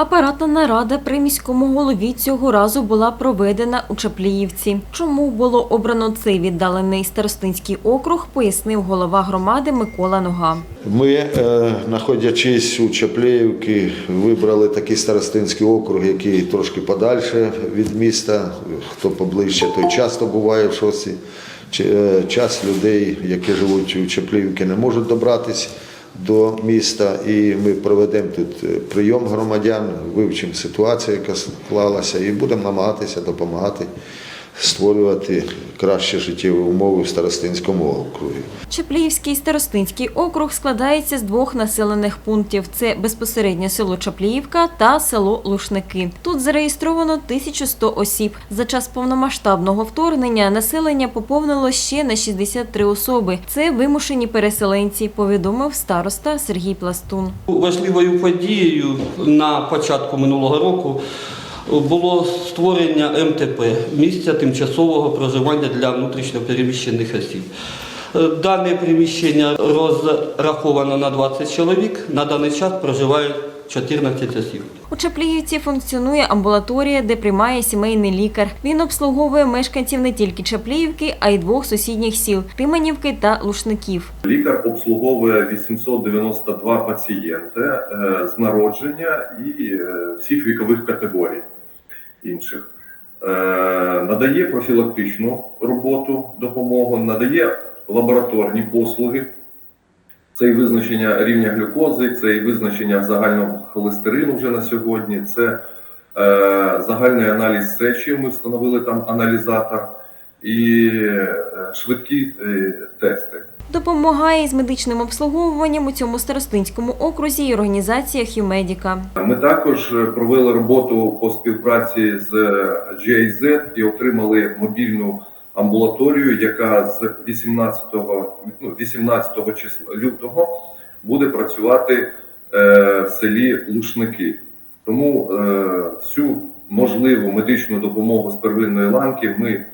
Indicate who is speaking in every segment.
Speaker 1: Апаратна нарада при міському голові цього разу була проведена у Чапліївці. Чому було обрано цей віддалений старостинський округ, пояснив голова громади Микола Нога.
Speaker 2: Ми, е, знаходячись у Чаплеївці, вибрали такий старостинський округ, який трошки подальше від міста. Хто поближче, той часто буває в шості. Чи- е, Час людей, які живуть у Чапліївці, не можуть добратися до міста. І ми проведемо тут е, прийом громадян, вивчимо ситуацію, яка склалася, і будемо намагатися допомагати створювати кращі життєві умови в старостинському округі.
Speaker 1: Чапліївський старостинський округ складається з двох населених пунктів: це безпосередньо село Чапліївка та село Лушники. Тут зареєстровано 1100 осіб. За час повномасштабного вторгнення населення поповнило ще на 63 особи. Це вимушені переселенці, повідомив староста Сергій Пластун.
Speaker 3: Важливою подією на початку минулого року було створення МТП місця тимчасового проживання для внутрішньопереміщених осіб. Е, Дане приміщення розраховано на 20 чоловік. На даний час проживають 14 осіб.
Speaker 1: У Чапліївці функціонує амбулаторія, де приймає сімейний лікар. Він обслуговує мешканців не тільки Чапліївки, а й двох сусідніх сіл Тиманівки та Лушників.
Speaker 4: Лікар обслуговує 892 пацієнти е, з народження і е, всіх вікових категорій інших. Е, Надає профілактичну роботу, допомогу, надає лабораторні послуги. Це і визначення рівня глюкози, це і визначення загального холестерину вже на сьогодні, це е, загальний аналіз сечі. Ми встановили там аналізатор і е, швидкі е, тести.
Speaker 1: Допомагає із медичним обслуговуванням у цьому старостинському окрузі і організація Хюмедіка.
Speaker 4: Ми також е, провели роботу по співпраці з GIZ і отримали мобільну амбулаторію, яка з 18, ну, 18 числа лютого буде працювати в селі Лушники. Тому всю можливу медичну допомогу з первинної ланки ми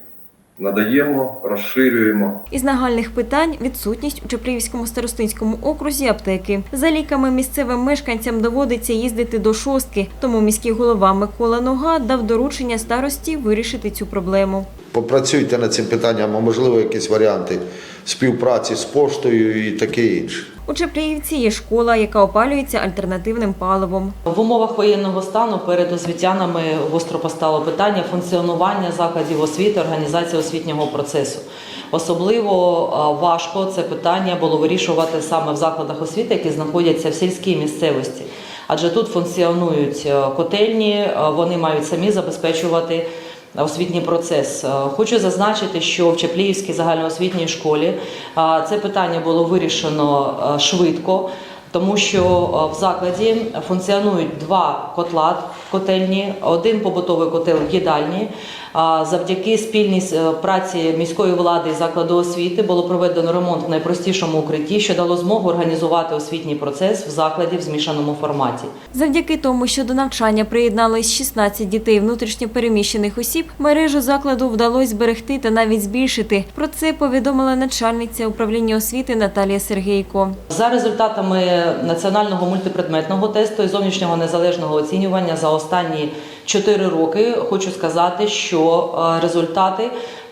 Speaker 4: надаємо, розширюємо.
Speaker 1: Із нагальних питань відсутність у Чепрівському старостинському окрузі аптеки. За ліками місцевим мешканцям доводиться їздити до шостки, тому міський голова Микола Нога дав доручення старості вирішити цю проблему.
Speaker 2: Попрацюйте над цим питанням, а можливо, якісь варіанти співпраці з поштою і таке інше.
Speaker 1: У Чапліївці є школа, яка опалюється альтернативним паливом.
Speaker 5: В умовах воєнного стану перед освітянами гостро постало питання функціонування закладів освіти, організації освітнього процесу. Особливо важко це питання було вирішувати саме в закладах освіти, які знаходяться в сільській місцевості. Адже тут функціонують котельні, вони мають самі забезпечувати освітній процес. Е, Хочу зазначити, що в Чепліївській загальноосвітній школі е, це питання було вирішено е, швидко. Тому що в закладі функціонують два котла котельні, один побутовий котел в їдальні. Завдяки спільній е, праці міської влади і закладу освіти було проведено ремонт в найпростішому укритті, що дало змогу організувати освітній процес в закладі в змішаному форматі.
Speaker 1: Завдяки тому, що до навчання приєднались 16 дітей внутрішньо переміщених осіб, мережу закладу вдалося зберегти та навіть збільшити. Про це повідомила начальниця управління освіти Наталія Сергійко.
Speaker 5: За результатами національного мультипредметного тесту і зовнішнього незалежного оцінювання за останні 4 роки хочу сказати, що е, результати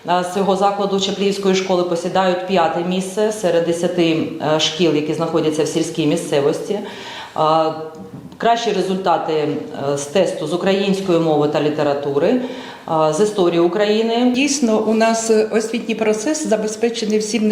Speaker 5: е, цього закладу Чаплівської школи посідають п'яте місце серед 10 е, шкіл, які знаходяться в сільській місцевості. Кращі результати з тесту з української мови та літератури, з історії України,
Speaker 6: Дійсно, у нас освітній процес забезпечений всім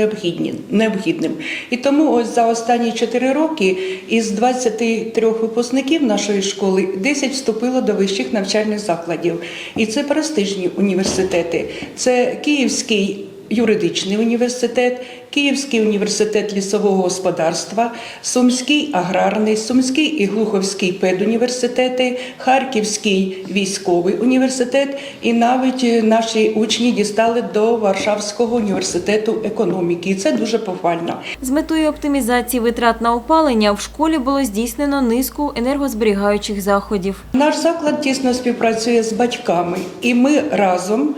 Speaker 6: необхідним. І тому ось за останні 4 роки із 23 випускників нашої школи 10 вступило до вищих навчальних закладів. І це престижні університети. Це Київський юридичний університет, Київський університет лісового господарства, Сумський аграрний, Сумський і Глуховський педуніверситети, Харківський військовий університет, і навіть е, наші учні дістали до Варшавського університету економіки. І це дуже похвально.
Speaker 1: З метою оптимізації витрат на опалення в школі було здійснено низку енергозберігаючих заходів.
Speaker 6: Наш заклад тісно співпрацює з батьками, і ми разом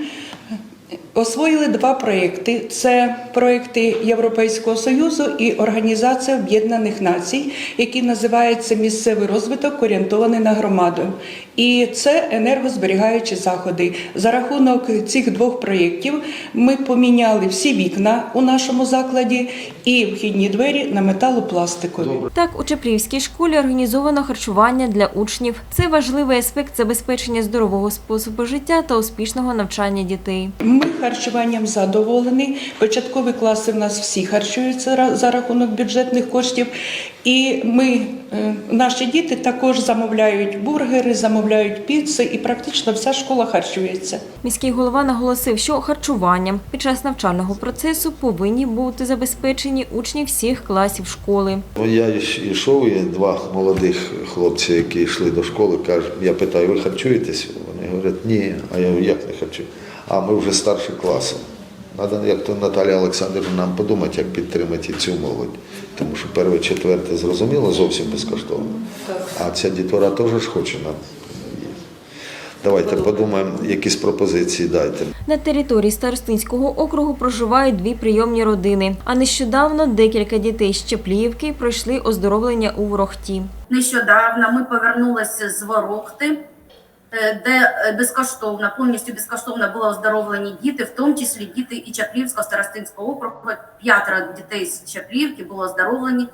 Speaker 6: Освоїли два проекти: це проекти Європейського союзу і Організація Об'єднаних Націй, які називаються місцевий розвиток орієнтований на громаду. І це енергозберігаючі заходи. За рахунок цих двох проєктів ми поміняли всі вікна у нашому закладі і вхідні двері на металопластикові.
Speaker 1: Так, у Чаплівській школі організовано харчування для учнів. Це важливий аспект забезпечення здорового способу життя та успішного навчання дітей.
Speaker 6: Ми харчуванням задоволені. Початкові класи в нас всі харчуються за рахунок бюджетних коштів. І ми, е, наші діти також замовляють бургери, замовляють піци, і практично вся школа харчується.
Speaker 1: Міський голова наголосив, що харчуванням під час навчального процесу повинні бути забезпечені учні всіх класів школи.
Speaker 2: Ну, Я йшов, і два молодих хлопці, які йшли до школи, кажуть, я питаю, ви харчуєтесь? Вони говорять, ні. А я як не харчу? А ми вже старші класи. Треба, як то Наталія Олександрівна, нам подумати, як підтримати цю молодь. Тому що перше, четверте, зрозуміло, зовсім безкоштовно. А ця дітвора теж ж хоче нам. Давайте подумаємо, якісь пропозиції дайте.
Speaker 1: На території Старостинського округу проживають дві прийомні родини. А нещодавно декілька дітей з Чапліївки пройшли оздоровлення у Ворохті.
Speaker 7: Нещодавно ми повернулися з Ворохти, де е, безкоштовно, повністю безкоштовно були оздоровлені діти, в тому числі діти і Чаплівського старостинського округу. П'ятеро дітей з Чаплівки було оздоровлені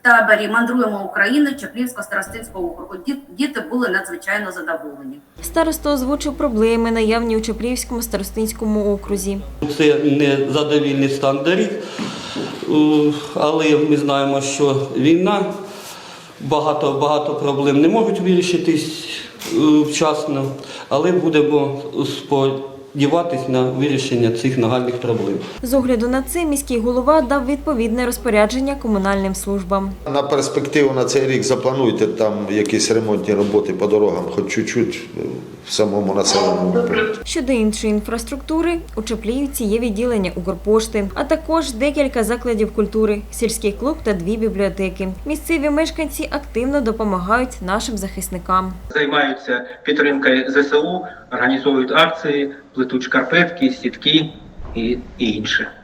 Speaker 7: в таборі Мандруємо Україну Чаплівського старостинського округу. Діти були надзвичайно задоволені.
Speaker 1: Староста озвучив проблеми, наявні у Чапліївському старостинському окрузі.
Speaker 3: Це не задовільний стан доріг, Е, але ми знаємо, що війна, багато, багато проблем не можуть вирішитись е, вчасно, але будемо сподіватись на вирішення цих нагальних проблем.
Speaker 1: З огляду на це міський голова дав відповідне розпорядження комунальним службам.
Speaker 2: На перспективу на цей рік заплануйте там якісь ремонтні роботи по дорогам, хоч чуть-чуть е, в самому населеному пункті.
Speaker 1: Щодо іншої інфраструктури, у Чапліївці є відділення Укрпошти, а також декілька закладів культури, сільський клуб та дві бібліотеки. Місцеві мешканці активно допомагають нашим захисникам.
Speaker 8: займаються підтримкою ЗСУ, організовують акції, плетуть шкарпетки, сітки і, і інше.